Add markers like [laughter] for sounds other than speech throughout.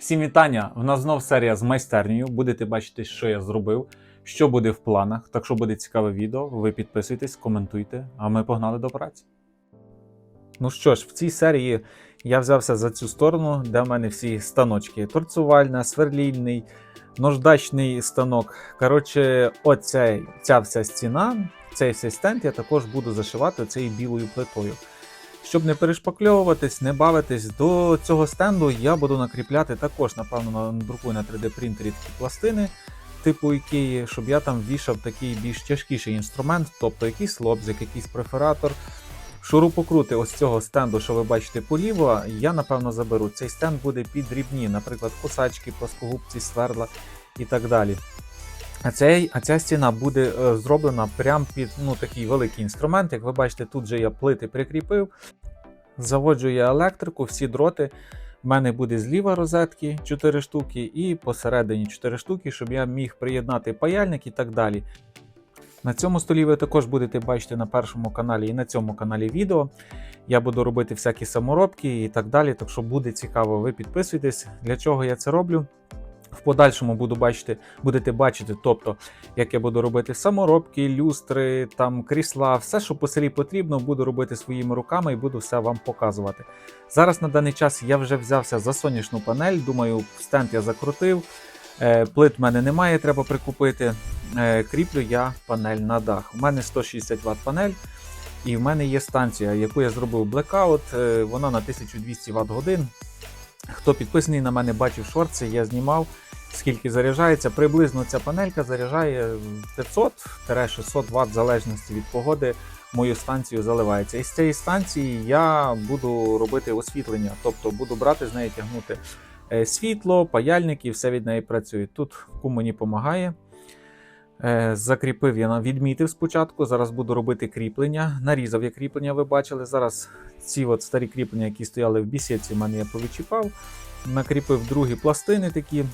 Всім вітання! У нас знов серія з майстернею. Будете бачити, що я зробив, що буде в планах. Так що буде цікаве відео. Ви підписуйтесь, коментуйте, а ми погнали до праці. Ну що ж, в цій серії я взявся за цю сторону, де в мене всі станочки: торцувальна, сверлільний, наждачний станок. Коротше, оця ця вся стіна, цей вся стенд я також буду зашивати цією білою плитою. Щоб не перешпакльовуватись, не бавитись, до цього стенду я буду накріпляти також, напевно, надрукую на 3D принтері такі пластини типу Ікеї, щоб я там вішав такий більш тяжкіший інструмент, тобто якийсь лобзик, якийсь перфоратор. Шурупокрути ось цього стенду, що ви бачите поліво, я напевно заберу. Цей стенд буде під дрібні, наприклад, кусачки, плоскогубці, сверла і так далі. А, цей, а ця стіна буде е, зроблена прямо під ну, такий великий інструмент. Як ви бачите, тут же я плити прикріпив. Заводжу я електрику, всі дроти. В мене буде зліва розетки 4 штуки, і посередині 4 штуки, щоб я міг приєднати паяльник і так далі. На цьому столі ви також будете бачити на першому каналі і на цьому каналі відео. Я буду робити всякі саморобки і так далі. Так що буде цікаво, ви підписуйтесь. Для чого я це роблю? В подальшому буду бачити, будете бачити, тобто, як я буду робити саморобки, люстри, там крісла, все, що по селі потрібно, буду робити своїми руками і буду все вам показувати. Зараз на даний час я вже взявся за сонячну панель. Думаю, стенд я закрутив. Е, Плит в мене немає, треба прикупити. Е, Кріплю я панель на дах. У мене 160 Вт панель. І в мене є станція, яку я зробив блекаут. Вона на 1200 Вт годин. Хто підписаний на мене, бачив шорти, я знімав, скільки заряджається. Приблизно ця панелька заряджає 500-600 Вт в залежності від погоди. Мою станцію заливається. І з цієї станції я буду робити освітлення, тобто буду брати з неї тягнути е, світло, паяльник і все від неї працює. Тут кум мені допомагає. Е, Закріпив я відмітив спочатку. Зараз буду робити кріплення. Нарізав я кріплення, ви бачили. Зараз ці от старі кріплення, які стояли в бісідці, в мене я повичіпав. Накріпив другі пластини такі.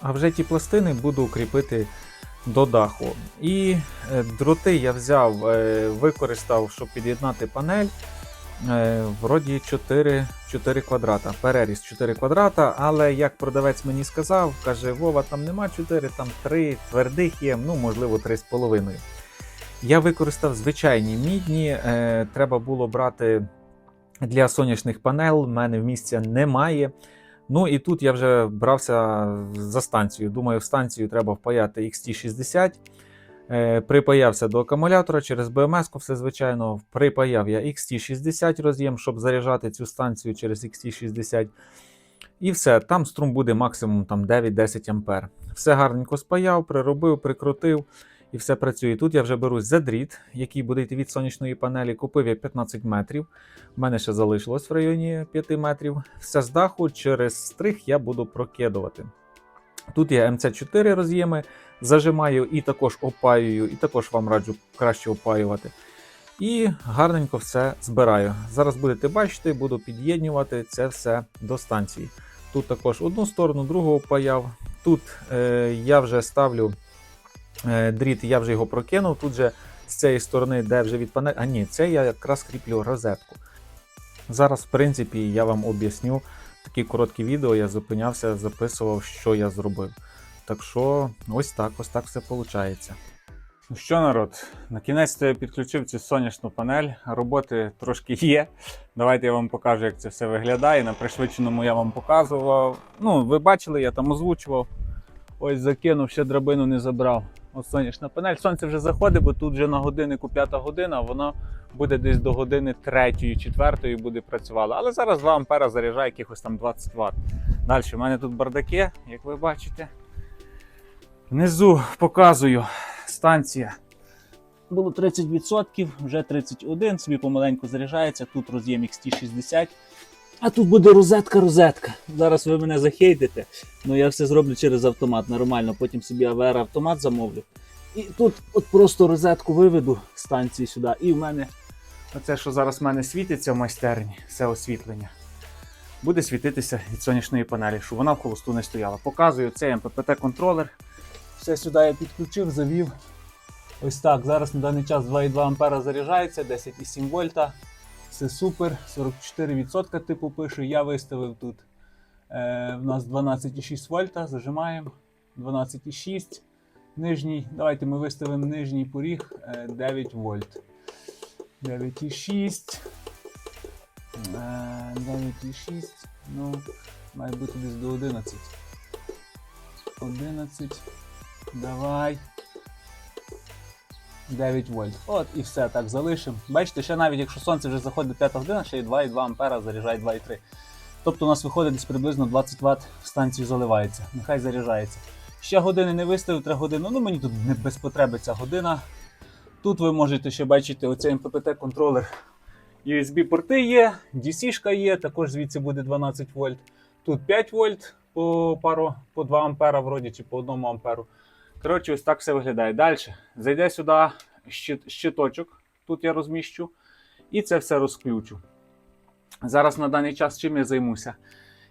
А вже ті пластини буду кріпити до даху. І е, дроти я взяв, е, використав, щоб під'єднати панель. Е, Вроді 4, 4 квадрата. Переріз 4 квадрата, але як продавець мені сказав, каже: Вова, там нема 4, там 3 твердих є, ну можливо 3,5. Я використав звичайні мідні. Е, треба було брати для сонячних панел. в мене в місця немає. Ну і тут я вже брався за станцію. Думаю, в станцію треба впаяти XT60. Е, Припаявся до акумулятора через BMS, все звичайно. Припаяв я XT60 роз'єм, щоб заряджати цю станцію через XT60. І все, там струм буде максимум там, 9-10 ампер. Все гарненько спаяв, приробив, прикрутив і все працює. Тут я вже берусь за дріт, який буде йти від сонячної панелі. Купив я 15 метрів. У мене ще залишилось в районі 5 метрів. Все з даху через стрих я буду прокидувати. Тут є МЦ4 роз'єми, зажимаю і також опаюю, і також вам раджу краще опаювати. І гарненько все збираю. Зараз будете бачити, буду під'єднювати це все до станції. Тут також одну сторону, другу опаяв. Тут е, я вже ставлю е, дріт, я вже його прокинув. Тут же з цієї сторони, де вже від панелі. А ні, це я якраз кріплю розетку. Зараз, в принципі, я вам об'ясню такі короткі відео. Я зупинявся, записував, що я зробив. Так що, ось так, ось так все виходить. Ну що, народ, на кінець я підключив цю сонячну панель. Роботи трошки є. Давайте я вам покажу, як це все виглядає. На пришвидшеному я вам показував. Ну, ви бачили, я там озвучував. Ось закинув, ще драбину не забрав. Ось сонячна панель. Сонце вже заходить, бо тут вже на годиннику п'ята година, воно буде десь до години третьої, четвертої буде працювало. Але зараз 2 ампера заряджає якихось там 20 Вт. Далі в мене тут бардаки, як ви бачите. Внизу показую станція. Було 30%, вже 31, собі помаленьку заряджається. Тут роз'єм XT60. А тут буде розетка-розетка. Зараз ви мене захейтите. Ну я все зроблю через автомат нормально. Потім собі AVR автомат замовлю. І тут от просто розетку виведу станції сюди. І в мене оце, що зараз в мене світиться в майстерні, все освітлення. Буде світитися від сонячної панелі, щоб вона в холосту не стояла. Показую цей МППТ-контролер. Все сюди я підключив, завів. Ось так. Зараз на даний час 2,2 А заряджається, 10,7 вольта. Все супер. 44% типу пише. Я виставив тут Е, в нас 12,6 вольта, зажимаємо. 12,6. Нижній, давайте ми виставимо нижній поріг е, 9 вольт. 9,6. Е, 9,6. Ну, має бути десь до 11. 11. Давай. 9 вольт. От і все так залишимо. Бачите, ще навіть якщо сонце вже заходить 5 година, ще й 2,2 ампера заряджає 2,3. Тобто у нас виходить десь приблизно 20 Вт станцію заливається. Нехай заряджається. Ще години не виставив, 3 години. Ну мені тут не без потреби ця година. Тут ви можете ще бачити оцей МППТ-контролер. USB-порти є, DC-шка є, також звідси буде 12 вольт. Тут 5 вольт по пару, по 2 ампера вроді, чи по 1 амперу. Коротше, ось так все виглядає. Далі. Зайде сюди щит, щиточок, тут я розміщу, і це все розключу. Зараз на даний час чим я займуся?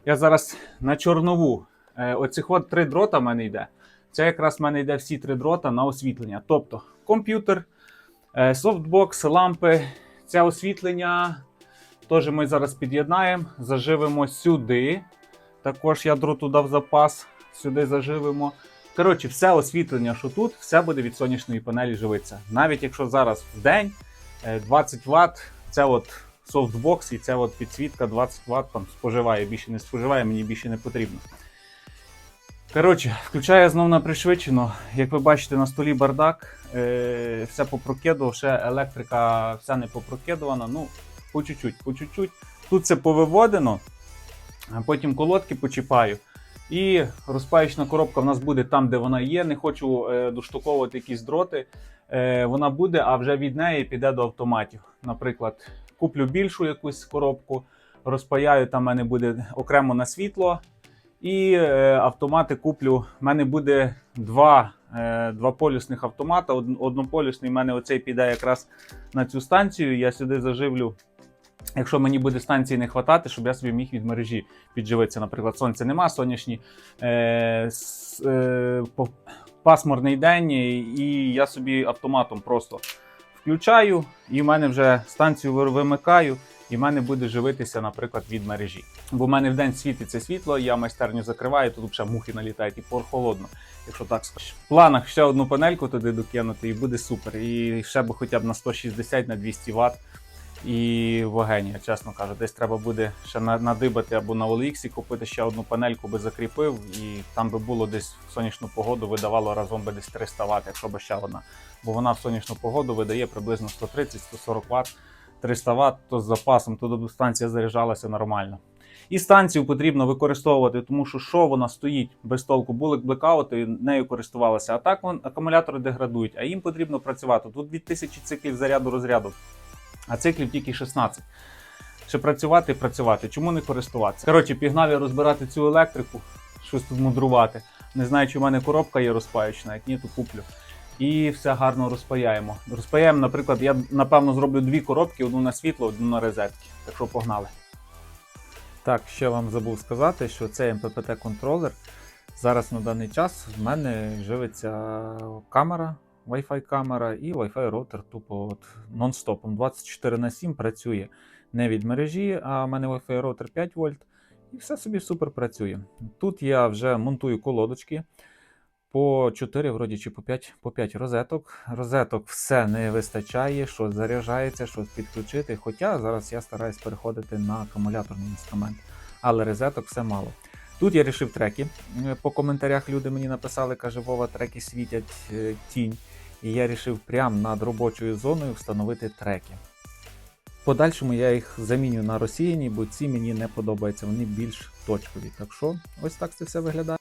Я зараз на чорнову. Е, оцих от три дрота в мене йде. Це якраз в мене йде всі три дрота на освітлення. Тобто комп'ютер, е, софтбокс, лампи, це освітлення. Теж ми зараз під'єднаємо, заживемо сюди. Також я дроту дав запас, сюди заживемо. Коротше, все освітлення, що тут, все буде від сонячної панелі живитися. Навіть якщо зараз в день е, 20 Вт, це от софтбокс і це от підсвітка 20 Вт там споживає, більше не споживає, мені більше не потрібно. Коротше, включаю знову на пришвидшено. Як ви бачите, на столі бардак, е, все попрокидував, ще електрика вся не попрокидувана. Ну, по чуть-чуть, по чуть-чуть. Тут це повиводено, а потім колодки почіпаю. І розпаєчна коробка в нас буде там, де вона є. Не хочу е, доштуковувати якісь дроти. Е, вона буде, а вже від неї піде до автоматів. Наприклад, куплю більшу якусь коробку, розпаяю, там в мене буде окремо на світло. І е, автомати куплю. У мене буде два, два полюсних автомата. Од, однополюсний в мене оцей піде якраз на цю станцію. Я сюди заживлю. Якщо мені буде станції не вистачати, щоб я собі міг від мережі підживитися. Наприклад, сонця нема, сонячні е, с, е, по- пасмурний день, і я собі автоматом просто включаю, і в мене вже станцію вимикаю, і в мене буде живитися, наприклад, від мережі. Бо в мене в день світиться світло, я майстерню закриваю, тут вже мухи налітають і прохолодно, якщо так скажу. В планах ще одну панельку туди докинути, і буде супер. І ще би хоча б на 160 на 200 Вт. І вогень, я чесно кажу, десь треба буде ще на- надибати або на OLX купити ще одну панельку би закріпив, і там би було десь в сонячну погоду видавало разом би десь 300 Вт, якщо би ще одна. Бо вона в сонячну погоду видає приблизно 130-140 Вт, 300 Вт, то з запасом, то станція заряджалася нормально. І станцію потрібно використовувати, тому що що вона стоїть без толку, були блекаути, нею користувалися. А так вон, акумулятори деградують, а їм потрібно працювати. Тут 2000 циклів заряду розряду а циклів тільки 16. Ще працювати і працювати. Чому не користуватися? Коротше, пігнали розбирати цю електрику, щось тут мудрувати. Не знаю, чи в мене коробка є розпаючна, як ні, то куплю. І все гарно розпаяємо. Розпаяємо, наприклад, я напевно зроблю дві коробки: одну на світло, одну на розетки. Так що погнали. Так, ще вам забув сказати, що цей МППТ-контролер зараз на даний час в мене живиться камера, Wi-Fi камера і Wi-Fi роутер тупо от нон-стопом. 24 на 7 працює не від мережі, а в мене Wi-Fi роутер 5 вольт. І все собі супер працює. Тут я вже монтую колодочки по 4, вроді чи по 5, по 5 розеток. Розеток все не вистачає, що заряджається, що підключити. Хоча зараз я стараюсь переходити на акумуляторний інструмент, але розеток все мало. Тут я рішив треки. Е, По коментарях люди мені написали, каже, Вова, треки світять е, тінь. І я рішив прямо над робочою зоною встановити треки. В подальшому я їх заміню на розсіяні, бо ці мені не подобаються, вони більш точкові. Так що ось так це все виглядає.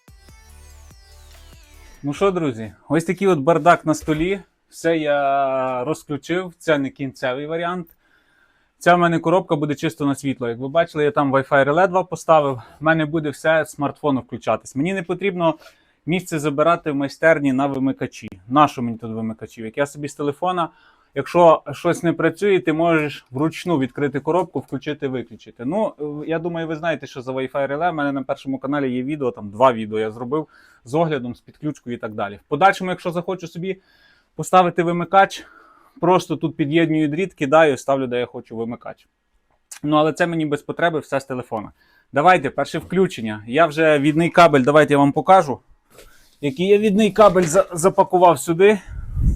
Ну що, друзі, ось такий от бардак на столі. Все я розключив. Це не кінцевий варіант. Ця в мене коробка буде чисто на світло. Як ви бачили, я там Wi-Fi реле 2 поставив. В мене буде все з смартфону включатись. Мені не потрібно місце забирати в майстерні на вимикачі. Нащо мені тут вимикачів? Як я собі з телефона, якщо щось не працює, ти можеш вручну відкрити коробку, включити, виключити. Ну, я думаю, ви знаєте, що за Wi-Fi реле. У мене на першому каналі є відео, там два відео я зробив з оглядом, з підключкою і так далі. В подальшому, якщо захочу собі поставити вимикач, просто тут під'єднюю дріт, кидаю, ставлю, де я хочу вимикач. Ну, але це мені без потреби все з телефона. Давайте, перше включення. Я вже відний кабель, давайте я вам покажу. Який я відний кабель за- запакував сюди.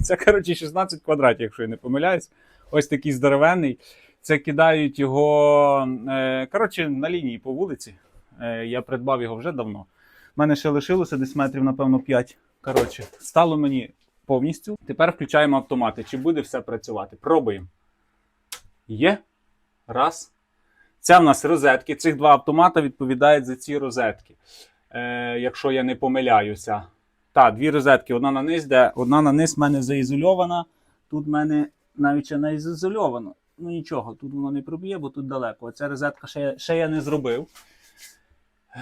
Це, коротше, 16 квадратів, якщо я не помиляюсь. Ось такий здоровенний. Це кидають його е, коротше, на лінії по вулиці. Е, я придбав його вже давно. У мене ще лишилося десь метрів, напевно, 5. Коротше, стало мені повністю. Тепер включаємо автомати. Чи буде все працювати? Пробуємо. Є. Раз. Це в нас розетки. Цих два автомата відповідають за ці розетки. Е, якщо я не помиляюся. Так, дві розетки. Одна на низ, де одна на низ в мене заізольована. Тут в мене навіть ще не заізольовано. Ну нічого, тут воно не проб'є, бо тут далеко. Оця розетка ще, ще я не зробив.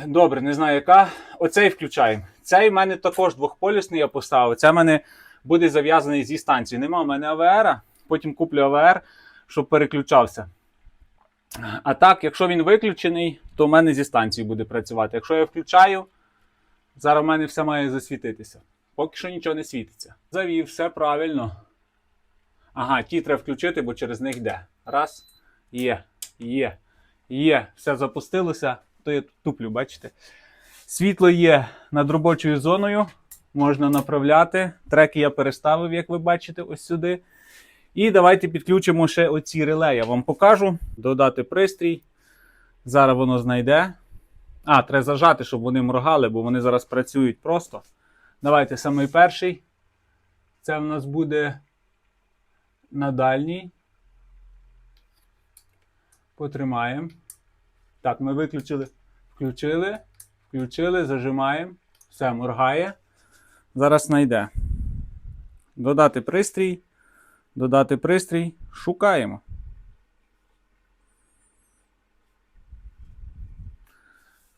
Добре, не знаю яка. Оцей включаємо. Цей в мене також двохполюсний я поставив. Це в мене буде зав'язаний зі станцією. Нема в мене АВР, потім куплю АВР, щоб переключався. А так, якщо він виключений, то в мене зі станцією буде працювати. Якщо я включаю, зараз в мене все має засвітитися. Поки що нічого не світиться. Завів, все правильно. Ага, ті треба включити, бо через них йде. Раз. Є, є, є. Все запустилося. То я туплю, бачите? Світло є над робочою зоною. Можна направляти. Треки я переставив, як ви бачите, ось сюди. І давайте підключимо ще оці реле. Я вам покажу. Додати пристрій. Зараз воно знайде. А, треба зажати, щоб вони моргали, бо вони зараз працюють просто. Давайте самий перший. Це в нас буде на дальній. Потримаємо. Так, ми виключили. Включили. Включили, зажимаємо. Все, моргає. Зараз знайде. Додати пристрій. Додати пристрій. Шукаємо.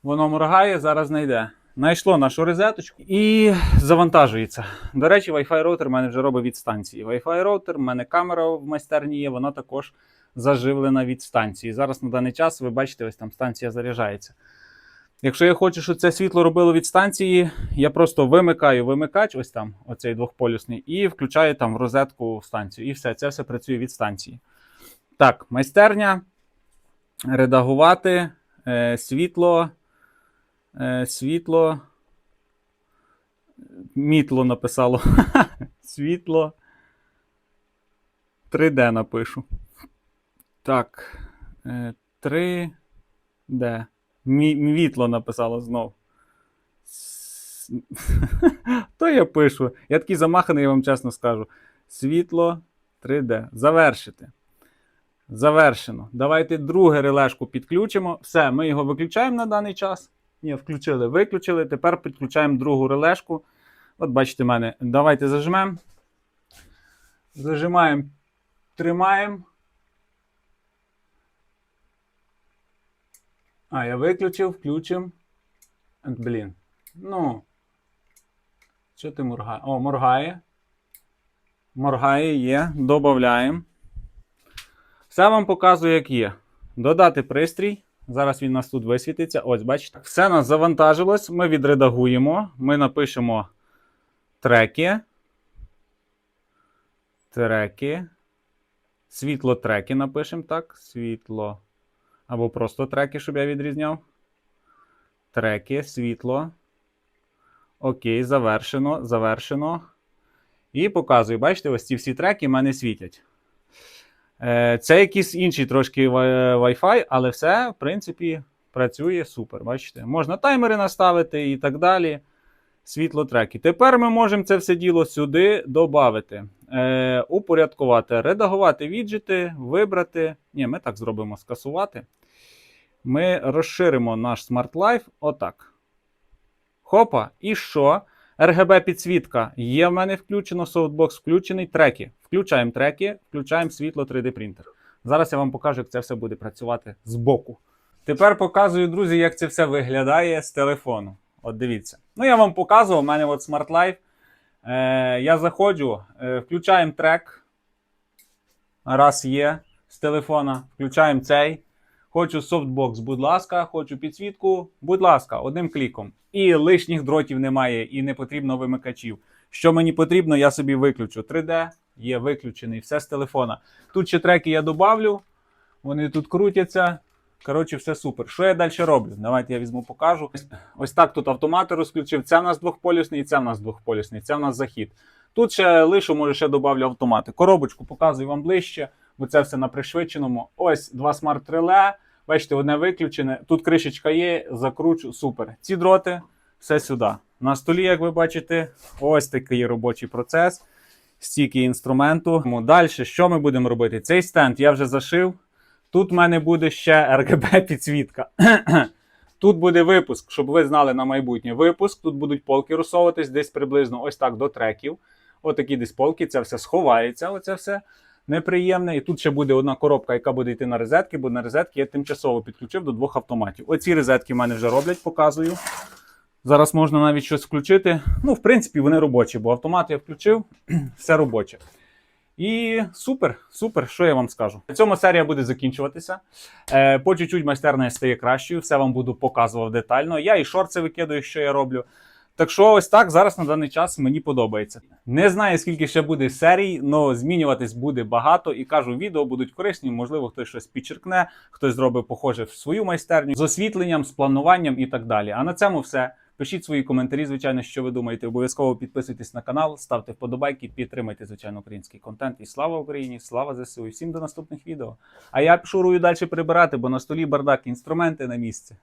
Воно моргає, зараз знайде. Знайшло нашу розеточку і завантажується. До речі, Wi-Fi роутер в мене вже робить від станції. Wi-Fi роутер, в мене камера в майстерні є, вона також заживлена від станції. Зараз на даний час ви бачите, ось там станція заряджається. Якщо я хочу, щоб це світло робило від станції, я просто вимикаю вимикач, ось там, оцей двохполюсний, і включаю там в розетку станцію. І все, це все працює від станції. Так, майстерня. Редагувати, е, світло. Е, світло. Мітло написало. [laughs] світло. 3D напишу. Так. Е, 3D. Мі- Мітло написало знов. [laughs] То я пишу. Я такий замаханий, я вам чесно скажу. Світло 3D. Завершити. Завершено. Давайте друге релешку підключимо. Все, ми його виключаємо на даний час. Ні, включили, виключили. Тепер підключаємо другу релешку. От бачите мене. Давайте зажмемо. Зажимаємо, тримаємо. А, я виключив, включив. От, Блін. Ну. Що ти моргає? О, моргає. Моргає, є. Додаємо. Все вам показую, як є. Додати пристрій. Зараз він нас тут висвітиться. Ось, бачите. Все нас завантажилось. Ми відредагуємо. Ми напишемо треки. Треки. Світло треки напишемо, так. Світло. Або просто треки, щоб я відрізняв. Треки, світло. Окей, завершено. Завершено. І показую. Бачите, ось ці всі треки в мене світять. Е, Це якийсь інший трошки wi- Wi-Fi, але все, в принципі, працює супер. Бачите? Можна таймери наставити і так далі. Світло треки. Тепер ми можемо це все діло сюди додати. Е, упорядкувати, редагувати віджити, вибрати. Ні, ми так зробимо скасувати. Ми розширимо наш Life. Отак. Хопа. І що? RGB підсвітка є в мене включено, софтбокс включений. Треки. Включаємо треки, включаємо світло 3D принтер. Зараз я вам покажу, як це все буде працювати збоку. Тепер показую, друзі, як це все виглядає з телефону. От дивіться. Ну, я вам показував, у мене от Smart Life. Е, я заходжу, е, включаємо трек. Раз є з телефона. Включаємо цей. Хочу софтбокс, будь ласка, хочу підсвітку, будь ласка, одним кліком. І лишніх дротів немає, і не потрібно вимикачів. Що мені потрібно, я собі виключу. 3D є виключений, все з телефона. Тут ще треки я добавлю, вони тут крутяться. Коротше, все супер. Що я далі роблю? Давайте я візьму, покажу. Ось, так тут автомати розключив. Це в нас двохполюсний, і це в нас двохполюсний, це в нас захід. Тут ще лишу, може, ще добавлю автомати. Коробочку показую вам ближче, бо це все на пришвидшеному. Ось два смарт-реле. Бачите, одне виключене. Тут кришечка є, закручу, супер. Ці дроти, все сюди. На столі, як ви бачите, ось такий робочий процес. Стільки інструменту. Далі, що ми будемо робити? Цей стенд я вже зашив. Тут в мене буде ще RGB підсвітка. [clears throat] Тут буде випуск, щоб ви знали на майбутнє випуск. Тут будуть полки розсовуватись десь приблизно ось так до треків. Отакі десь полки, це все сховається, оце все неприємне. І тут ще буде одна коробка, яка буде йти на розетки, бо на розетки я тимчасово підключив до двох автоматів. Оці розетки в мене вже роблять, показую. Зараз можна навіть щось включити. Ну, в принципі, вони робочі, бо автомат я включив, [clears throat] все робоче. І супер, супер, що я вам скажу. На цьому серія буде закінчуватися. Е, по чуть-чуть майстерня стає кращою, все вам буду показував детально. Я і шорти викидаю, що я роблю. Так що ось так зараз на даний час мені подобається. Не знаю, скільки ще буде серій, але змінюватись буде багато. І кажу, відео будуть корисні. Можливо, хтось щось підчеркне, хтось зробить похоже в свою майстерню з освітленням, з плануванням і так далі. А на цьому все. Пишіть свої коментарі, звичайно, що ви думаєте. Обов'язково підписуйтесь на канал, ставте вподобайки, підтримайте, звичайно, український контент. І слава Україні! Слава ЗСУ! І всім до наступних відео. А я шурую далі прибирати, бо на столі бардак, інструменти на місці.